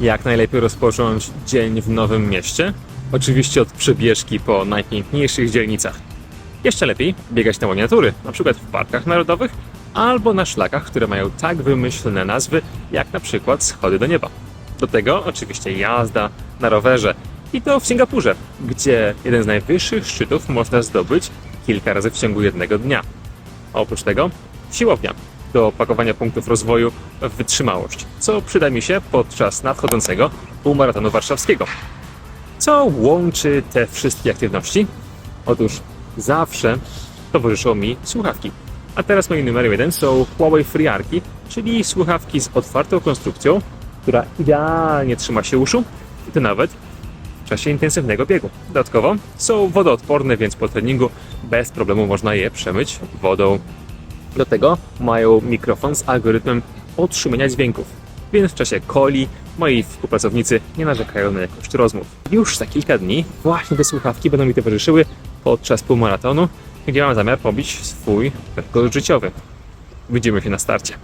Jak najlepiej rozpocząć dzień w nowym mieście? Oczywiście od przebieżki po najpiękniejszych dzielnicach. Jeszcze lepiej biegać na łonie natury, na przykład w parkach narodowych albo na szlakach, które mają tak wymyślne nazwy, jak na przykład schody do nieba. Do tego oczywiście jazda na rowerze i to w Singapurze, gdzie jeden z najwyższych szczytów można zdobyć kilka razy w ciągu jednego dnia. Oprócz tego siłownia do pakowania punktów rozwoju w wytrzymałość, co przyda mi się podczas nadchodzącego półmaratonu warszawskiego. Co łączy te wszystkie aktywności? Otóż zawsze towarzyszą mi słuchawki. A teraz moim numerem jeden są Huawei FreeArki, czyli słuchawki z otwartą konstrukcją, która idealnie trzyma się uszu i to nawet w czasie intensywnego biegu. Dodatkowo są wodoodporne, więc po treningu bez problemu można je przemyć wodą. Do tego mają mikrofon z algorytmem otrzymania dźwięków, więc w czasie coli moi współpracownicy nie narzekają na jakość rozmów. Już za kilka dni właśnie te słuchawki będą mi towarzyszyły podczas półmaratonu, gdzie mam zamiar pobić swój rekord życiowy. Widzimy się na starcie.